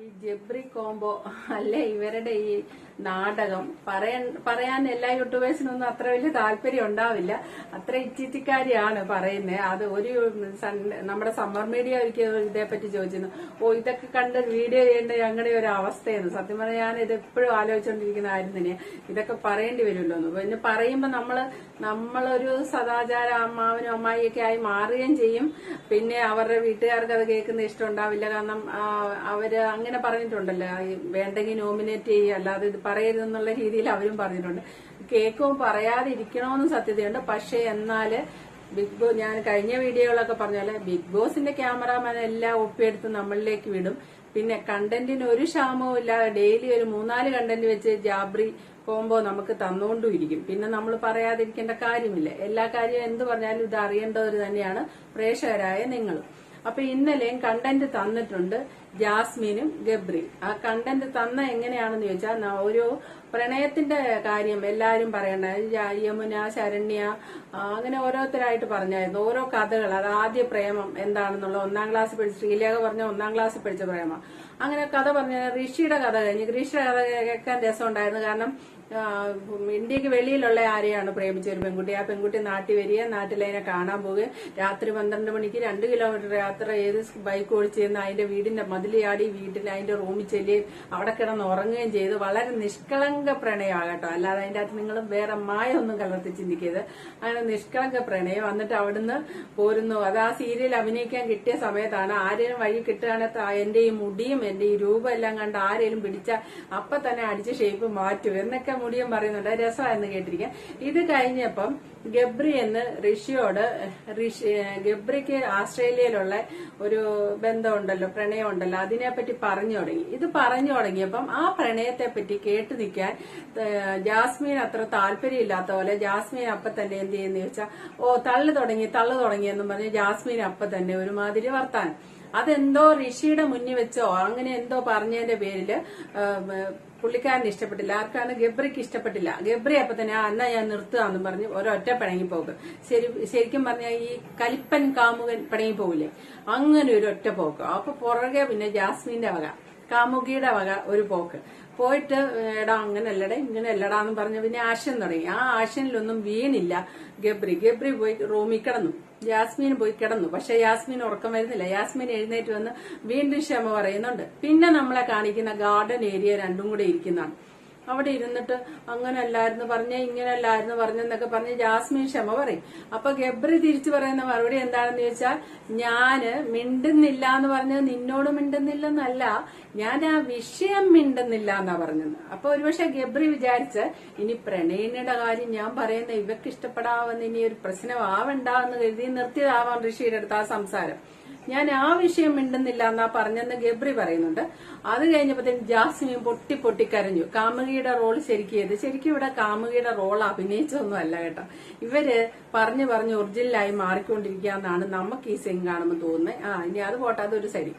ഈ ജബ്രി കോംബോ അല്ലെ ഇവരുടെ ഈ നാടകം? പറയാൻ എല്ലാ യൂട്യൂബേഴ്സിനൊന്നും അത്ര വലിയ താല്പര്യം ഉണ്ടാവില്ല. അത്ര ഇച്ചിത്തിക്കാരിയാണ് പറയുന്നത് അത് ഒരു നമ്മുടെ സമ്മർ മീഡിയ ഒരിക്കൽ ഇതേപ്പറ്റി ചോദിച്ചിരുന്നു. ഓ ഇതൊക്കെ കണ്ട് വീഡിയോ ചെയ്യേണ്ട ഞങ്ങളുടെ ഒരു അവസ്ഥയെന്ന് സത്യം പറഞ്ഞാൽ ഞാൻ ഇത് എപ്പോഴും ആലോചിച്ചുകൊണ്ടിരിക്കുന്ന കാര്യം തന്നെ ഇതൊക്കെ പറയേണ്ടി വരുമല്ലോ എന്ന്. പിന്നെ പറയുമ്പോൾ നമ്മൾ നമ്മളൊരു സദാചാര അമ്മാവനും അമ്മായിയൊക്കെ ആയി മാറുകയും ചെയ്യും. പിന്നെ അവരുടെ വീട്ടുകാർക്ക് അത് കേൾക്കുന്ന ഇഷ്ടമുണ്ടാവില്ല കാരണം അവർ അങ്ങനെ പറഞ്ഞിട്ടുണ്ടല്ലോ. വേണ്ടെങ്കിൽ നോമിനേറ്റ് ചെയ്യുക അല്ലാതെ ഇത് പറയരുതെന്നുള്ള രീതിയിൽ അവരും പറഞ്ഞിട്ടുണ്ട്. കേക്കോ പറയാതെ ഇരിക്കണമെന്ന് സത്യതയുണ്ട്. പക്ഷേ എന്നാൽ ബിഗ് ബോസ് ഞാൻ കഴിഞ്ഞ വീഡിയോകളൊക്കെ പറഞ്ഞാൽ ബിഗ് ബോസിന്റെ ക്യാമറാമാൻ എല്ലാം ഒപ്പിയെടുത്ത് നമ്മളിലേക്ക് വിടും. പിന്നെ കണ്ടന്റിന് ഒരു ക്ഷാമവും ഇല്ലാതെ ഡെയിലി ഒരു മൂന്നാൽ കണ്ടന്റ് വെച്ച് ജാബ്രി കോംബോ നമുക്ക് തന്നുകൊണ്ടും ഇരിക്കും പിന്നെ നമ്മൾ പറയാതിരിക്കേണ്ട കാര്യമില്ല. എല്ലാ കാര്യവും എന്ത് പറഞ്ഞാലും ഇത് അറിയേണ്ടവർ തന്നെയാണ് പ്രേക്ഷകരായ നിങ്ങൾ അപ്പൊ ഇന്നലെയും കണ്ടന്റ് തന്നിട്ടുണ്ട്. ജാസ്മിനും ഗബ്രി ആ കണ്ടന്റ് തന്ന എങ്ങനെയാണെന്ന് ചോദിച്ചാൽ ഒരു പ്രണയത്തിന്റെ കാര്യം എല്ലാരും പറയണ്ട. യമുന ശരണ്യ അങ്ങനെ ഓരോരുത്തരായിട്ട് പറഞ്ഞായിരുന്നു. ഓരോ കഥകൾ അത് ആദ്യ പ്രേമം എന്താണെന്നുള്ള ഒന്നാം ക്ലാസ് പഠിച്ച ശ്രീലേഖ പറഞ്ഞ ഒന്നാം ക്ലാസ് പഠിച്ച പ്രേമ. അങ്ങനെ കഥ പറഞ്ഞ ഋഷിയുടെ കഥ കഴിഞ്ഞ് ഋഷിയുടെ കഥ കേൾക്കാൻ രസമുണ്ടായിരുന്നു. കാരണം ഇന്ത്യയ്ക്ക് വെളിയിലുള്ള ആരെയാണ് പ്രേമിച്ച ഒരു പെൺകുട്ടി? ആ പെൺകുട്ടി നാട്ടിൽ വരിക നാട്ടിലതിനെ കാണാൻ പോവുകയും രാത്രി പന്ത്രണ്ട് മണിക്ക് രണ്ട് കിലോമീറ്റർ യാത്ര ചെയ്ത് ബൈക്ക് ഓടിച്ച് ചെന്ന് അതിന്റെ വീടിന്റെ മതിൽ ചാടി വീട്ടിൽ അതിന്റെ റൂമിൽ ചെല്ലുകയും അവിടെ കിടന്ന് ഉറങ്ങുകയും ചെയ്ത്. വളരെ നിഷ്കളങ്ക പ്രണയമാകട്ടോ അല്ലാതെ അതിന്റെ അകത്ത് നിങ്ങൾ വേറെ മായ ഒന്നും കലർത്തി ചിന്തിക്കരുത്. അങ്ങനെ നിഷ്കളങ്ക പ്രണയം. എന്നിട്ട് അവിടുന്ന് പോരുന്നു. അത് ആ സീരിയൽ അഭിനയിക്കാൻ കിട്ടിയ സമയത്താണ് ആരെയും വഴി കിട്ടുകയാണെങ്കിൽ എന്റെ ഈ മുടിയും എന്റെ ഈ രൂപം എല്ലാം കണ്ട് ആരെയും പിടിച്ച അപ്പൊ തന്നെ അടിച്ച ഷേപ്പ് മാറ്റും. എന്നൊക്കെ മുടിയും പറയുന്നുണ്ട്. രസമായിരുന്നു കേട്ടിരിക്കാം ഇത് കഴിഞ്ഞപ്പം ഗബ്രി എന്ന് ഋഷിയോട് ഋഷി ഗബ്രിക്ക് ആസ്ട്രേലിയയിലുള്ള ഒരു ബന്ധമുണ്ടല്ലോ പ്രണയമുണ്ടല്ലോ. അതിനെപ്പറ്റി പറഞ്ഞു തുടങ്ങി. ഇത് പറഞ്ഞു തുടങ്ങിയപ്പം ആ പ്രണയത്തെ പറ്റി കേട്ടു നിൽക്കാൻ ജാസ്മീൻ അത്ര താല്പര്യമില്ലാത്ത പോലെ ജാസ്മീൻ അപ്പൊ തന്നെ എന്ത് ചെയ്യുന്ന ചോദിച്ചാൽ ഓ തള്ളു തുടങ്ങി തള്ളു തുടങ്ങി എന്നും പറഞ്ഞ് ജാസ്മീൻ അപ്പൊ തന്നെ ഒരുമാതിരി വർത്താനം. അതെന്തോ ഋഷിയുടെ മുന്നിൽ വെച്ചോ അങ്ങനെ എന്തോ പറഞ്ഞതിന്റെ പേരിൽ പുള്ളിക്കാരന് ഇഷ്ടപ്പെട്ടില്ല ആർക്കാണ് ഗബ്രിക്ക് ഇഷ്ടപ്പെട്ടില്ല. ഗബ്രി അപ്പൊ തന്നെ ആ എന്നാ ഞാൻ നിർത്തുകയെന്ന് പറഞ്ഞ് ഒരൊറ്റ പിണങ്ങി പോകും. ശരി ശരിക്കും പറഞ്ഞാൽ ഈ കലിപ്പൻ കാമുകൻ പിണങ്ങി പോകില്ലേ അങ്ങനെ ഒരു ഒറ്റ പോക്ക്. അപ്പൊ പുറകെ പിന്നെ ജാസ്മിന്റെ വക. കാമുകിയുടെ വക ഒരു പോക്ക്. പോയിട്ട് എടാ അങ്ങനെ അല്ലടേ ഇങ്ങനെ അല്ലടാ എന്ന് പറഞ്ഞ് പിന്നെ ആഷൻ തുടങ്ങി. ആ ആശനിലൊന്നും വീണില്ല. ഗബ്രി ഗബ്രി പോയി റൂമിൽ കിടന്നു. യാസ്മീൻ പോയി കിടന്നു. പക്ഷെ യാസ്മീൻ ഉറക്കം വരുന്നില്ല. യാസ്മീൻ എഴുന്നേറ്റ് വന്ന് വീണ്ടും ക്ഷമ പറയുന്നുണ്ട്. പിന്നെ നമ്മളെ കാണിക്കുന്ന ഗാർഡൻ ഏരിയ രണ്ടും കൂടെ ഇരിക്കുന്നതാണ്. അവിടെ ഇരുന്നിട്ട് അങ്ങനെ അല്ലായിരുന്നു പറഞ്ഞ ഇങ്ങനെ അല്ലായിരുന്നു പറഞ്ഞെന്നൊക്കെ പറഞ്ഞ് ജാസ്മിൻ ക്ഷമ പറയും. അപ്പൊ ഗബ്രി തിരിച്ചു പറയുന്ന മറുപടി എന്താണെന്ന് ചോദിച്ചാൽ ഞാൻ മിണ്ടുന്നില്ല എന്ന് പറഞ്ഞത് നിന്നോട് മിണ്ടുന്നില്ലെന്നല്ല ഞാൻ ആ വിഷയം മിണ്ടുന്നില്ല എന്നാ പറഞ്ഞത്. അപ്പൊ ഒരുപക്ഷെ ഗബ്രി വിചാരിച്ച് ഇനി പ്രണയിനിയുടെ കാര്യം ഞാൻ പറയുന്ന ഇവക്ക് ഇഷ്ടപ്പെടാവുന്ന ഇനി ഒരു പ്രശ്നമാവണ്ട എന്ന് കരുതി നിർത്തിയതാവാം ഋഷിയുടെ അടുത്ത് ആ സംസാരം. ഞാൻ ആ വിഷയം മിണ്ടുന്നില്ല എന്നാ പറഞ്ഞെന്ന് ഗബ്രി പറയുന്നുണ്ട്. അത് കഴിഞ്ഞപ്പോഴത്തേക്കും ജാസ്മിൻ പൊട്ടി പൊട്ടി കരഞ്ഞു. കാമുകിയുടെ റോൾ ശരിക്കും ചെയ്ത് ശരിക്കും ഇവിടെ കാമുകിയുടെ റോൾ അഭിനയിച്ചൊന്നും അല്ല കേട്ടോ. ഇവർ പറഞ്ഞു പറഞ്ഞ് ഒറിജിനലായി മാറിക്കൊണ്ടിരിക്കുക എന്നാണ് നമുക്ക് ഈ സിംഗ് കാണുമ്പോൾ തോന്നുന്നത്. ആ ഇനി അത് പോട്ടെ അതൊരു ശരി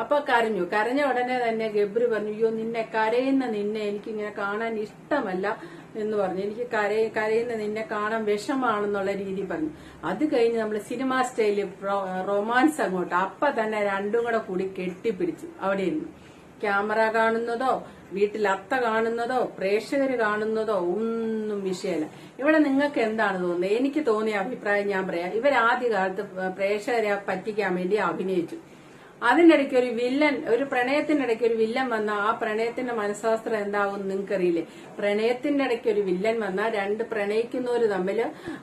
അപ്പൊ കരഞ്ഞു. കരഞ്ഞ ഉടനെ തന്നെ ഗബ്രി പറഞ്ഞു അയ്യോ നിന്നെ കരയുന്ന നിന്നെ എനിക്ക് ഇങ്ങനെ കാണാൻ ഇഷ്ടമല്ല എന്ന് പറഞ്ഞു. എനിക്ക് കര കരയുന്ന നിന്നെ കാണാൻ വിഷമാണെന്നുള്ള രീതി പറഞ്ഞു. അത് കഴിഞ്ഞ് നമ്മൾ സിനിമാ സ്റ്റൈൽ റൊമാൻസ് അങ്ങോട്ട് അപ്പൊ തന്നെ രണ്ടും കൂടെ കൂടി കെട്ടിപ്പിടിച്ചു അവിടെ ഇരുന്നു. ക്യാമറ കാണുന്നതോ വീട്ടിൽ അത്ത കാണുന്നതോ പ്രേക്ഷകർ കാണുന്നതോ ഒന്നും വിഷയമല്ല ഇവിടെ നിങ്ങൾക്ക് എന്താണ് തോന്നുന്നത്? എനിക്ക് തോന്നിയ അഭിപ്രായം ഞാൻ പറയാം. ആദ്യ കാലത്ത് പ്രേക്ഷകരെ പറ്റിക്കാൻ വേണ്ടി അഭിനയിച്ചു. അതിനിടയ്ക്ക് ഒരു വില്ലൻ ഒരു പ്രണയത്തിന്റെ ഇടയ്ക്ക് ഒരു വില്ലൻ വന്ന ആ പ്രണയത്തിന്റെ മനഃശാസ്ത്രം എന്താവും നിങ്ങൾക്കറിയില്ലേ? പ്രണയത്തിന്റെ ഇടയ്ക്ക് ഒരു വില്ലൻ വന്ന രണ്ട് പ്രണയിക്കുന്നവര് തമ്മിൽ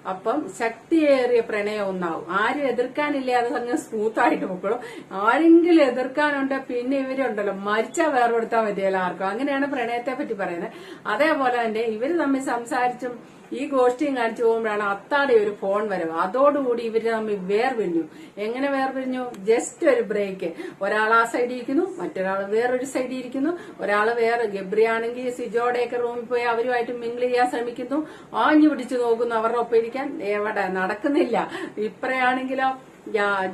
അപ്പം ശക്തിയേറിയ പ്രണയം ഒന്നാവും. ആരും എതിർക്കാനില്ലേ? അത് അങ്ങ് സ്മൂത്ത് ആയിട്ട് പൊക്കോളും. ആരെങ്കിലും എതിർക്കാനുണ്ട് പിന്നെ ഇവരുണ്ടല്ലോ. മരിച്ചാൽ വേറെ കൊടുത്താൽ മതിയല്ലോ ആർക്കും. അങ്ങനെയാണ് പ്രണയത്തെ പറ്റി പറയുന്നത്. അതേപോലെ തന്നെ ഇവർ തമ്മിൽ സംസാരിച്ചും ഈ ഗോഷ്ടിയും കാണിച്ചു പോകുമ്പോഴാണ് അത്താടെ ഒരു ഫോൺ വരവ്. അതോടുകൂടി ഇവർ തമ്മിൽ വേർപിരിഞ്ഞു. എങ്ങനെ വേർപിരിഞ്ഞു? ജസ്റ്റ് ഒരു ബ്രേക്ക്. ഒരാൾ ആ സൈഡിൽ ഇരിക്കുന്നു മറ്റൊരാൾ വേറൊരു സൈഡിൽ ഇരിക്കുന്നു. ഒരാൾ വേറെ ഗബ്രിയാണെങ്കിൽ സിജോടെയൊക്കെ റൂമിൽ പോയി അവരുമായിട്ട് മിങ്കിൾ ചെയ്യാൻ ശ്രമിക്കുന്നു. ആഞ്ഞു പിടിച്ചു നോക്കുന്നു അവരുടെ ഒപ്പം ഇരിക്കാൻ. എവിടെ? നടക്കുന്നില്ല. ഇപ്പറയാണെങ്കിലോ ജാ-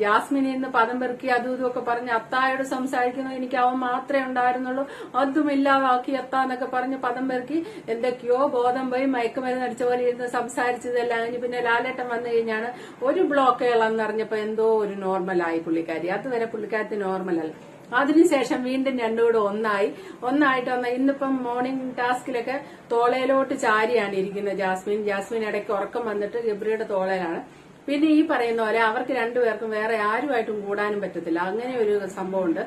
എന്ന് പദം പെറുക്കി അതും ഇതും ഒക്കെ പറഞ്ഞ് അത്തായോട് സംസാരിക്കുന്നു. എനിക്ക് അവൻ മാത്രമേ ഉണ്ടായിരുന്നുള്ളൂ. അതും ഇല്ലാതാക്കി അത്ത എന്നൊക്കെ പറഞ്ഞ് പദം പെറുക്കി എന്തൊക്കെയോ ബോധം പോയി മയക്കുമരുന്ന് അടിച്ച പോലെ ഇരുന്ന് സംസാരിച്ചതെല്ലാം കഴിഞ്ഞ് പിന്നെ ലാലേട്ടൻ വന്നു കഴിഞ്ഞാണ് ഒരു ബ്ലോക്ക് ഇളന്ന് അറിഞ്ഞപ്പോ എന്തോ ഒരു നോർമലായി പുള്ളിക്കാരി. അതുവരെ പുള്ളിക്കാരത്തി നോർമലല്ല അതിനുശേഷം വീണ്ടും രണ്ടുകൂടെ ഒന്നായി. ഒന്നായിട്ട് വന്ന ഇന്നിപ്പം മോർണിംഗ് ടാസ്കിലൊക്കെ തോളയിലോട്ട് ചാരിയാണ് ഇരിക്കുന്നത് ജാസ്മിൻ. ജാസ്മിൻ ഇടയ്ക്ക് ഉറക്കം വന്നിട്ട് ഗബ്രിയുടെ തോളയിലാണ്. പിന്നെ ഈ പറയുന്ന പോലെ അവർക്ക് രണ്ടുപേർക്കും വേറെ ആരുമായിട്ടും കൂടാനും പറ്റത്തില്ല. അങ്ങനെ ഒരു സംഭവമുണ്ട്.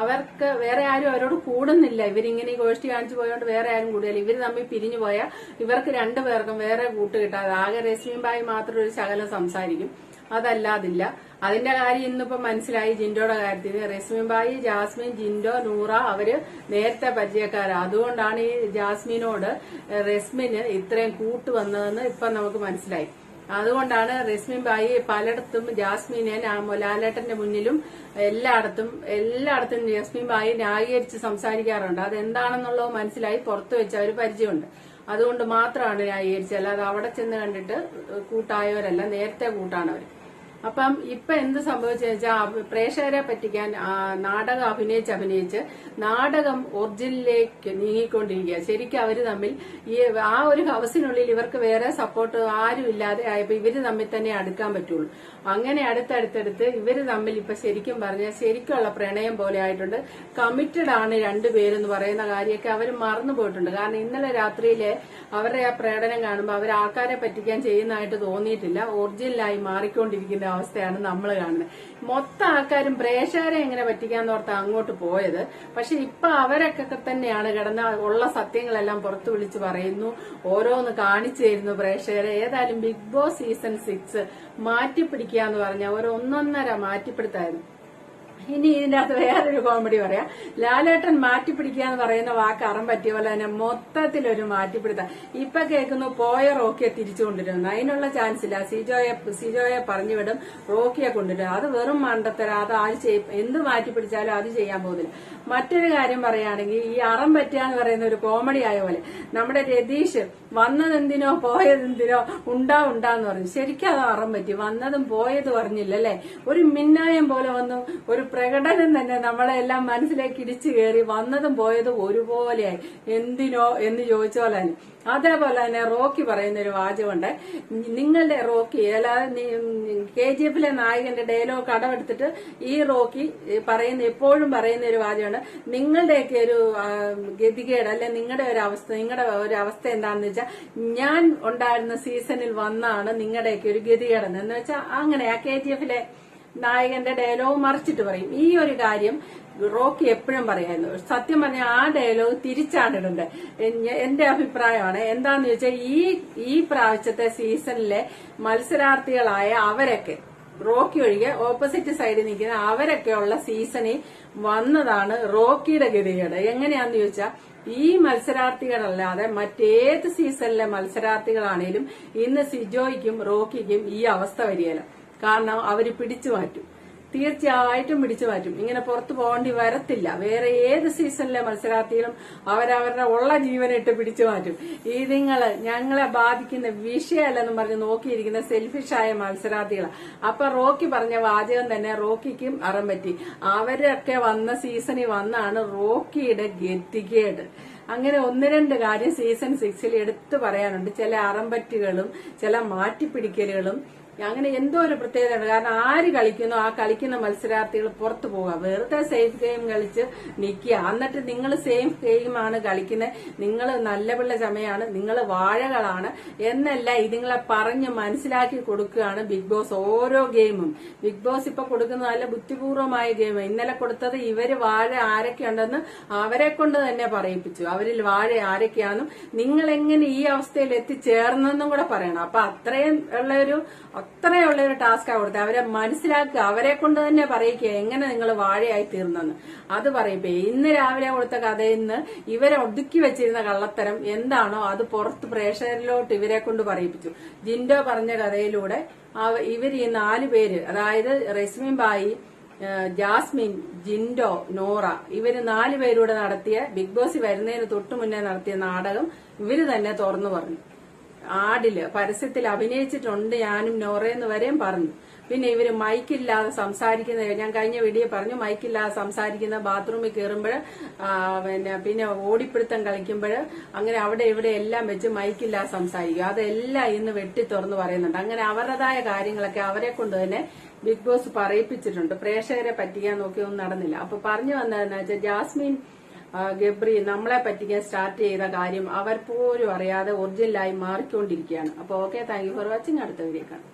അവർക്ക് വേറെ ആരും അവരോട് കൂടുന്നില്ല. ഇവരിങ്ങനെ ഈ ഗോഷ്ഠി കാണിച്ചു പോയതുകൊണ്ട് വേറെ ആരും കൂടുതൽ ഇവർ തമ്മിൽ പിരിഞ്ഞു പോയാൽ ഇവർക്ക് രണ്ടുപേർക്കും വേറെ കൂട്ട് കിട്ടാതെ ആകെ രശ്മിബായി മാത്രം ഒരു ശകലം സംസാരിക്കും. അതല്ലാതില്ല. അതിന്റെ കാര്യം ഇന്നിപ്പോ മനസ്സിലായി ജിൻഡോയുടെ കാര്യത്തിൽ റസ്മിൻബായി ജാസ്മിൻ ജിൻഡോ നൂറ അവർ നേരത്തെ പരിചയക്കാരാ. അതുകൊണ്ടാണ് ഈ ജാസ്മിനോട് റസ്മിന് ഇത്രയും കൂട്ട് വന്നതെന്ന് ഇപ്പൊ നമുക്ക് മനസ്സിലായി. അതുകൊണ്ടാണ് റസ്മിൻ ബായി പലയിടത്തും ജാസ്മിനെ ലാലേട്ടന്റെ മുന്നിലും എല്ലായിടത്തും എല്ലായിടത്തും ജാസ്മിൻ ബായി ന്യായീകരിച്ച് സംസാരിക്കാറുണ്ട്. അതെന്താണെന്നുള്ളത് മനസ്സിലായി പുറത്തു വെച്ച ഒരു പരിചയമുണ്ട്. അതുകൊണ്ട് മാത്രമാണ് ന്യായീകരിച്ചത്. അല്ലാതെ അവിടെ ചെന്ന് കണ്ടിട്ട് കൂട്ടായവരല്ല നേരത്തെ അവർ അപ്പം ഇപ്പൊ എന്ത് സംഭവിച്ചു വെച്ചാൽ പ്രേക്ഷകരെ പറ്റിക്കാൻ നാടകം അഭിനയിച്ച് അഭിനയിച്ച് നാടകം ഒറിജിനിലേക്ക് നീങ്ങിക്കൊണ്ടിരിക്കുക. ശരിക്കും അവർ തമ്മിൽ ഈ ആ ഒരു ഹൗസിനുള്ളിൽ ഇവർക്ക് വേറെ സപ്പോർട്ട് ആരും ഇല്ലാതെ ആയപ്പോ ഇവർ തമ്മിൽ തന്നെ അടുക്കാൻ പറ്റുള്ളൂ. അങ്ങനെ അടുത്തടുത്തടുത്ത് ഇവർ തമ്മിൽ ഇപ്പൊ ശരിക്കും പറഞ്ഞാൽ ശരിക്കുള്ള പ്രണയം പോലെ ആയിട്ടുണ്ട്. കമ്മിറ്റഡ് ആണ് രണ്ടുപേരെന്ന് പറയുന്ന കാര്യമൊക്കെ അവർ മറന്നു പോയിട്ടുണ്ട്. കാരണം ഇന്നലെ രാത്രിയിലെ അവരുടെ ആ പ്രകടനം കാണുമ്പോൾ അവർ ആൾക്കാരെ പറ്റിക്കാൻ ചെയ്യുന്നതായിട്ട് തോന്നിയിട്ടില്ല. ഒറിജിനലായി മാറിക്കൊണ്ടിരിക്കുന്ന അവസ്ഥയാണ് നമ്മൾ കാണുന്നത് മൊത്തം ആൾക്കാരും പ്രേക്ഷകരെ എങ്ങനെ പറ്റിക്കാന്ന് ഓർത്ത് അങ്ങോട്ട് പോയത്. പക്ഷെ ഇപ്പൊ അവരൊക്കെ തന്നെയാണ് കിടന്ന ഉള്ള സത്യങ്ങളെല്ലാം പുറത്തു വിളിച്ച് പറയുന്നു. ഓരോന്ന് കാണിച്ചു തരുന്നു പ്രേക്ഷകരെ. ഏതായാലും ബിഗ് ബോസ് സീസൺ സിക്സ് മാറ്റിപ്പിടിക്കുക എന്ന് പറഞ്ഞ ഒരു ഒന്നൊന്നര മാറ്റിപ്പിടുത്തായിരുന്നു. ഇനി ഇതിന്റെ അകത്ത് വേറൊരു കോമഡി പറയാം. ലാലേട്ടൻ മാറ്റിപ്പിടിക്കുക എന്ന് പറയുന്ന വാക്ക് അറം പറ്റിയ പോലെ തന്നെ മൊത്തത്തിലൊരു മാറ്റിപ്പിടുത്ത. ഇപ്പൊ കേൾക്കുന്നു പോയ റോക്കിയെ തിരിച്ചു കൊണ്ടുവരുന്നു അതിനുള്ള ചാൻസ് ഇല്ല. സിജോയെ സിജോയെ പറഞ്ഞു വിടും റോക്കിയെ കൊണ്ടുവരും. അത് വെറും മണ്ടത്തരം. അത് ആര് എന്ത് മാറ്റിപ്പിടിച്ചാലും അത് ചെയ്യാൻ പോകുന്നില്ല. മറ്റൊരു കാര്യം പറയുകയാണെങ്കിൽ ഈ അറം പറ്റുക എന്ന് പറയുന്ന ഒരു കോമഡി ആയ പോലെ നമ്മുടെ രതീഷ് വന്നതെന്തിനോ പോയതെന്തിനോ ഉണ്ടാ ഉണ്ടാന്ന് പറഞ്ഞു. ശരിക്കും അത് അറം പറ്റി. വന്നതും പോയതും അറിഞ്ഞില്ല അല്ലെ ഒരു മിന്നായം പോലെ വന്നു. ഒരു പ്രകടനം തന്നെ നമ്മളെ എല്ലാം മനസ്സിലേക്ക് ഇടിച്ചു കയറി വന്നതും പോയതും ഒരുപോലെയായി. എന്തിനോ എന്ന് ചോദിച്ച തന്നെ അതേപോലെ തന്നെ റോക്കി പറയുന്ന ഒരു വാചകമുണ്ട്. നിങ്ങളുടെ റോക്കി കെ ജി എഫിലെ നായകന്റെ ഡയലോഗ് കടമെടുത്തിട്ട് ഈ റോക്കി പറയുന്ന എപ്പോഴും പറയുന്ന ഒരു വാചകമാണ് നിങ്ങളുടെയൊക്കെ ഒരു ഗതികേട് അല്ലെ നിങ്ങളുടെ ഒരു അവസ്ഥ നിങ്ങളുടെ ഒരു അവസ്ഥ എന്താണെന്ന് വെച്ചാൽ ഞാൻ ഉണ്ടായിരുന്ന സീസണിൽ വന്നാണ് നിങ്ങളുടെയൊക്കെ ഒരു ഗതികേടെന്ന്. വെച്ചാൽ അങ്ങനെ ആ കെ ജി എഫിലെ നായകന്റെ ഡയലോഗ് മറിച്ചിട്ട് പറയും. ഈ ഒരു കാര്യം റോക്കി എപ്പോഴും പറയായിരുന്നു സത്യം പറഞ്ഞാൽ ആ ഡയലോഗ് തിരിച്ചാണ് ഇടേണ്ടത് എന്റെ അഭിപ്രായമാണ്. എന്താന്ന് വെച്ചാൽ ഈ ഈ പ്രാവശ്യത്തെ സീസണിലെ മത്സരാർത്ഥികളായ അവരൊക്കെ റോക്കി ഒഴികെ ഓപ്പോസിറ്റ് സൈഡിൽ നിൽക്കുന്ന അവരൊക്കെയുള്ള സീസണിൽ വന്നതാണ് റോക്കിയുടെ ഗതികേട്. എങ്ങനെയാന്ന് ചോദിച്ചാൽ ഈ മത്സരാർത്ഥികളല്ലാതെ മറ്റേത് സീസണിലെ മത്സരാർത്ഥികളാണേലും ഇന്ന് സിജോയ്ക്കും റോക്കിക്കും ഈ അവസ്ഥ വരികയില്ല. കാരണം അവർ പിടിച്ചു മാറ്റും. തീർച്ചയായിട്ടും പിടിച്ചു മാറ്റും. ഇങ്ങനെ പുറത്തു പോകേണ്ടി വരത്തില്ല. വേറെ ഏത് സീസണിലെ മത്സരാർത്ഥികളും അവരവരുടെ ഉള്ള ജീവനിട്ട് പിടിച്ചു മാറ്റും. ഈ ഇതിങ്ങൾ ഞങ്ങളെ ബാധിക്കുന്ന വിഷയമല്ലെന്നും പറഞ്ഞ് നോക്കിയിരിക്കുന്ന സെൽഫിഷായ മത്സരാർത്ഥികളാണ് അപ്പൊ റോക്കി പറഞ്ഞ വാചകം തന്നെ റോക്കിക്കും അറം പറ്റി. അവരൊക്കെ വന്ന സീസണിൽ വന്നാണ് റോക്കിയുടെ ഗെറ്റിക്കേട് അങ്ങനെ ഒന്ന് രണ്ട് കാര്യം സീസൺ സിക്സിൽ എടുത്തു പറയാനുണ്ട്. ചില അറമ്പറ്റുകളും ചില മാറ്റിപ്പിടിക്കലുകളും അങ്ങനെ എന്തോ ഒരു പ്രത്യേകതയുണ്ട് കാരണം ആര് കളിക്കുന്നു ആ കളിക്കുന്ന മത്സരാർത്ഥികൾ പുറത്തു പോവുക വെറുതെ സേഫ് ഗെയിം കളിച്ച് നിൽക്കുക എന്നിട്ട് നിങ്ങൾ സേഫ് ഗെയിമാണ് കളിക്കുന്നത് നിങ്ങൾ നല്ല പിള്ള ചമയാണ്. നിങ്ങൾ വാഴകളാണ്. എന്നല്ല ഇതുങ്ങളെ പറഞ്ഞ് മനസ്സിലാക്കി കൊടുക്കുകയാണ് ബിഗ് ബോസ് ഓരോ ഗെയിമും ബിഗ് ബോസ് ഇപ്പൊ കൊടുക്കുന്നത് നല്ല ബുദ്ധിപൂർവമായ ഗെയിം ഇന്നലെ കൊടുത്തത് ഇവർ വാഴ ആരൊക്കെയുണ്ടെന്ന് അവരെ കൊണ്ട് തന്നെ പറയിപ്പിച്ചു. അവരിൽ വാഴ ആരൊക്കെയാണെന്നും നിങ്ങൾ എങ്ങനെ ഈ അവസ്ഥയിൽ എത്തിച്ചേർന്നെന്നും കൂടെ പറയണം. അപ്പൊ അത്രയും ഉള്ള ഒരു അത്രയുള്ള ഒരു ടാസ്കാണ് കൊടുത്തത് അവരെ മനസ്സിലാക്കുക. അവരെ കൊണ്ട് തന്നെ പറയിക്കുക എങ്ങനെ നിങ്ങൾ വാഴയായി തീർന്നെന്ന്. അത് പറയിപ്പേ ഇന്ന് രാവിലെ കൊടുത്ത കഥയിൽ നിന്ന് ഇവരെ ഒതുക്കി വെച്ചിരുന്ന കള്ളത്തരം എന്താണോ അത് പുറത്ത് പ്രേക്ഷകരിലോട്ട് ഇവരെ കൊണ്ട് പറയിപ്പിച്ചു. ജിൻഡോ പറഞ്ഞ കഥയിലൂടെ ഇവർ ഈ നാല് പേര് അതായത് റെസ്മിൻ ബായി ജാസ്മിൻ ജിൻഡോ നോറ ഇവർ നാലു പേരൂടെ നടത്തിയ ബിഗ് ബോസ് വരുന്നതിന് തൊട്ടു മുന്നേ നടത്തിയ നാടകം ഇവർ തന്നെ തുറന്നു പറഞ്ഞു. ആടിൽ പരസ്യത്തിൽ അഭിനയിച്ചിട്ടുണ്ട് ഞാനും നോറയെന്ന് വരെയും പറഞ്ഞു. പിന്നെ ഇവർ മൈക്കില്ലാതെ സംസാരിക്കുന്ന ഞാൻ കഴിഞ്ഞ വീഡിയോ പറഞ്ഞു മൈക്കില്ലാതെ സംസാരിക്കുന്ന ബാത്റൂമിൽ കയറുമ്പോൾ പിന്നെ പിന്നെ ഓടിപ്പിടുത്തം കളിക്കുമ്പോൾ അങ്ങനെ അവിടെ ഇവിടെ എല്ലാം വെച്ച് മൈക്കില്ലാതെ സംസാരിക്കും. അതെല്ലാം ഇന്ന് വെട്ടി തുറന്ന് പറയുന്നുണ്ട്. അങ്ങനെ അവരുടേതായ കാര്യങ്ങളൊക്കെ അവരെ കൊണ്ട് തന്നെ ബിഗ് ബോസ് പറയിപ്പിച്ചിട്ടുണ്ട്. പ്രേക്ഷകരെ പറ്റിക്കാൻ നോക്കിയൊന്നും നടന്നില്ല. അപ്പൊ പറഞ്ഞു വന്നതെന്ന് വെച്ചാൽ ജാസ്മിൻ ഗബ്രി നമ്മളെ പറ്റിക്കാൻ സ്റ്റാർട്ട് ചെയ്ത കാര്യം അവർ പോലും അറിയാതെ ഒറിജിനലായി മാറിക്കൊണ്ടിരിക്കുകയാണ്. അപ്പൊ okay thank you for watching അടുത്ത വീഡിയോ കാണാം.